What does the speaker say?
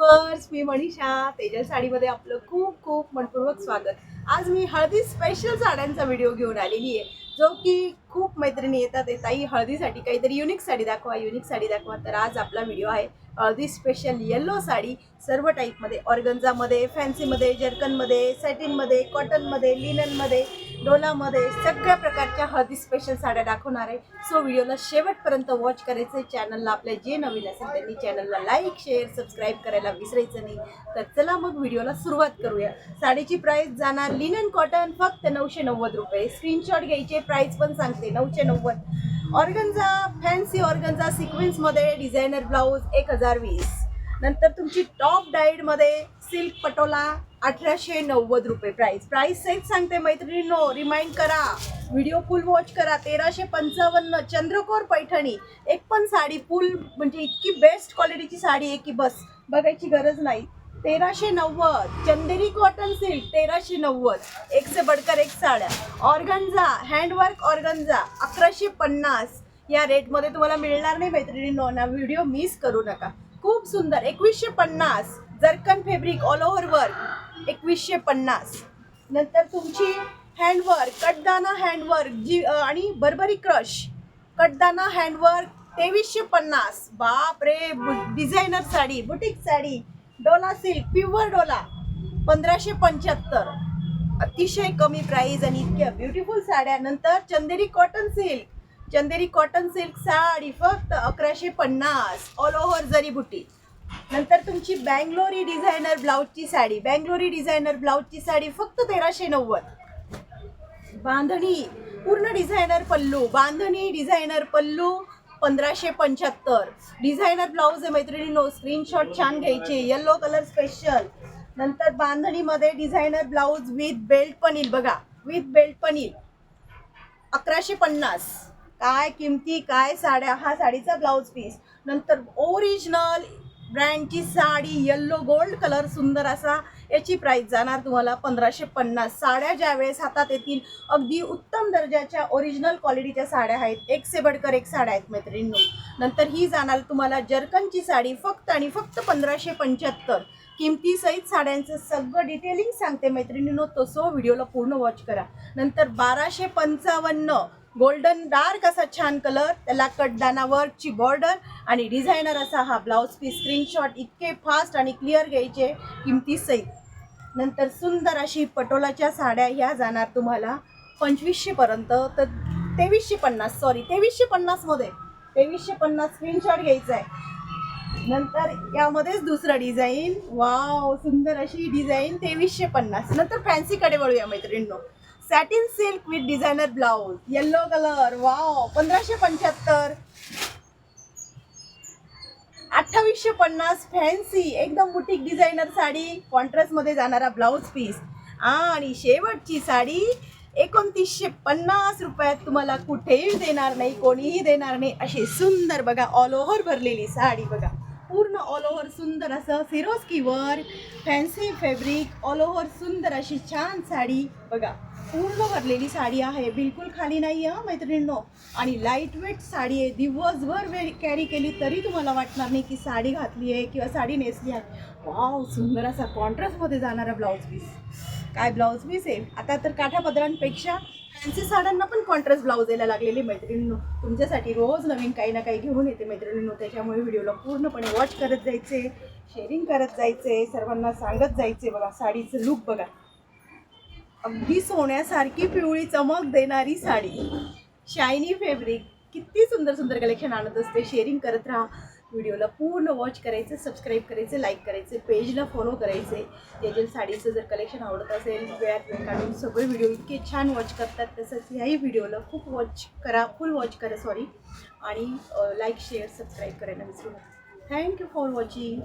Viewers मी मनीषा तेजल साडीमध्ये आपलं खूप खूप मनपूर्वक स्वागत. आज मी हळदी स्पेशल साड्यांचा व्हिडिओ घेऊन आलेली आहे जो की खूप मैत्रिणी येतात येत ताई हळदीसाठी काहीतरी युनिक साडी दाखवा युनिक साडी दाखवा. तर आज आपला व्हिडिओ आहे हळदी स्पेशल येल्लो साडी. सर्व टाईपमध्ये ऑर्गन्झामध्ये फॅन्सीमध्ये जर्कनमध्ये सॅटिनमध्ये कॉटनमध्ये लिननमध्ये डोलामध्ये सगळ्या प्रकारच्या हळदी स्पेशल साड्या दाखवणार आहे. सो व्हिडिओला शेवटपर्यंत वॉच करायचं चॅनलला आपल्या जे नवीन असेल त्यांनी चॅनलला लाईक शेअर सबस्क्राईब करायला विसरायचं नाही. तर चला मग व्हिडिओला सुरुवात करूया. साडीची प्राईस जाणार लिनन कॉटन फक्त नऊशे नव्वद रुपये. स्क्रीनशॉट घ्यायचे प्राईस पण सांगते नऊशे नव्वद. ऑर्गन्झा फॅन्सी ऑर्गन्झा सिक्वेन्समध्ये डिझायनर ब्लाऊज एक हजार वीस. नंतर तुमची टॉप डाईडमध्ये सिल्क पटोला अठराशे नव्वद रुपये प्राईस प्राईस सहित सांगते मैत्रिणींनो रिमाइंड करा. व्हिडिओ फुल वॉच करा. तेराशे पंचावन्न चंद्रकोर पैठणी. एक पण साडी फुल म्हणजे इतकी बेस्ट क्वालिटीची साडी आहे की बस बघायची गरज नाही. तेराशे नव्वद चंदेरी कॉटन सिल्क तेराशे नव्वद. एक से बडकर एक साड्या. ऑर्गन्झा हँडवर्क ऑर्गन्झा अकराशे पन्नास. या रेटमध्ये तुम्हाला मिळणार नाही मैत्रिणींनो ना व्हिडिओ मिस करू नका. खूप सुंदर एकवीसशे पन्नास. जर्कन फेब्रिक ऑल ओव्हर वर्क एकवीसशे पन्नास. नंतर तुमची हँडवर्क कटदाना हँडवर्क जी आणि बर्बरी क्रश कटदाना हँडवर्क तेवीसशे पन्नास. बाप रे designer sari boutique sari Dola silk pure Dola पंधराशे पंच्याहत्तर. अतिशय कमी प्राईज आणि इतक्या ब्युटिफुल साड्या. नंतर Chanderi cotton silk Chanderi cotton silk sari फक्त अकराशे पन्नास. ऑल ओव्हर जरी बुटी नंतर तुमची बँगलोरी डिझायनर ब्लाऊजची साडी. बँगलोरी डिझायनर ब्लाऊजची साडी फक्त तेराशे नव्वद. बांधणी पूर्ण डिझायनर पल्लू. बांधणी डिझायनर पल्लू पंधराशे पंच्याहत्तर. डिझायनर ब्लाऊज आहे मैत्रिणींनो स्क्रीनशॉट छान घ्यायचे. येल्लो कलर स्पेशल नंतर बांधणीमध्ये डिझायनर ब्लाऊज विथ बेल्ट पण येईल बघा विथ बेल्ट पण येईल अकराशे पन्नास. काय किमती काय साड्या? हा साडीचा ब्लाऊज पीस नंतर ओरिजिनल ब्रँडची साडी येल्लो गोल्ड कलर सुंदर असा याची प्राईस जाणार तुम्हाला पंधराशे पन्नास. साड्या ज्यावेळेस हातात येतील अगदी उत्तम दर्जाच्या ओरिजिनल क्वालिटीच्या साड्या आहेत. एक से बडकर एक साड्या आहेत मैत्रिणींनो. नंतर ही जाणार तुम्हाला जर्कनची साडी फक्त आणि फक्त पंधराशे पंच्याहत्तर. किमतीसहित साड्यांचं सगळं डिटेलिंग सांगते मैत्रिणींनो. तो सो व्हिडिओला पूर्ण वॉच करा. नंतर बाराशे पंचावन्न. गोल्डन डार्क असा छान कलर त्याला कटदाना वर्कची बॉर्डर आणि डिझायनर असा हा ब्लाऊज पीस. स्क्रीनशॉट इतके फास्ट आणि क्लिअर घ्यायचे किमतीसहित नंतर सुंदर अशी पटोलाच्या साड्या ह्या जाणार तुम्हाला पंचवीसशेपर्यंत तर तेवीसशे पन्नास सॉरी तेवीसशे पन्नासमध्ये तेवीसशे पन्नास स्क्रीनशॉट घ्यायचा आहे नंतर यामध्येच दुसरं डिझाईन वाव सुंदर अशी डिझाईन तेवीसशे पन्नास. नंतर फॅन्सीकडे वळूया मैत्रिणींनो. Satin silk with designer blouse yellow colour wow पंधराशे पंच्याहत्तर. अठ्ठावीसशे पन्नास. फॅन्सी एकदम बुटीक डिझायनर साडी. कॉन्ट्रास्टमध्ये जाणारा ब्लाऊज पीस आणि शेवटची साडी एकोणतीसशे पन्नास रुपयात तुम्हाला कुठेही देणार नाही कोणीही देणार नाही. अशी सुंदर बघा ऑल ओव्हर भरलेली साडी बघा. पूर्ण ऑल ओव्हर सुंदर असं सिरोस्कीवर फॅन्सी फॅब्रिक ऑल ओव्हर सुंदर अशी छान साडी. बघा पूर्ण भरलेली साडी आहे. बिलकुल खाली नाही आहे मैत्रिणींनो. आणि लाइट वेट साडी आहे. दिवसभर वेळ कॅरी केली तरी तुम्हाला वाटणार नाही की साडी घातली आहे किंवा साडी नेसली आहे. वाव सुंदर असा कॉन्ट्रास्टमध्ये जाणारा ब्लाऊज पीस काय ब्लाऊज पीस आहे? आता तर काठापदरांपेक्षा फॅन्सी साड्यांना पण कॉन्ट्रास्ट ब्लाऊज यायला लागलेली मैत्रिणींनो. तुमच्यासाठी रोज नवीन काही ना काही घेऊन येते मैत्रिणींनो. त्याच्यामुळे व्हिडिओला पूर्णपणे वॉच करत जायचे शेअरिंग करत जायचे सर्वांना सांगत जायचे बघा साडीचं लुक बघा. अगदी सोन्यासारखी पिवळी चमक देणारी साडी. शायनी फॅब्रिक किती सुंदर सुंदर कलेक्शन आणत असते. शेअरिंग करत राहा. व्हिडिओला पूर्ण वॉच करायचं सबस्क्राईब करायचं लाईक करायचे पेजला फॉलो करायचे. तेजल साडीचं जर कलेक्शन आवडत असेल वेळात वेळ काढून सगळे व्हिडिओ इतके छान वॉच करतात तसंच ह्याही व्हिडिओला खूप वॉच करा फुल वॉच करा सॉरी आणि लाईक शेअर सबस्क्राईब करायला विसरू नका. Thank you for watching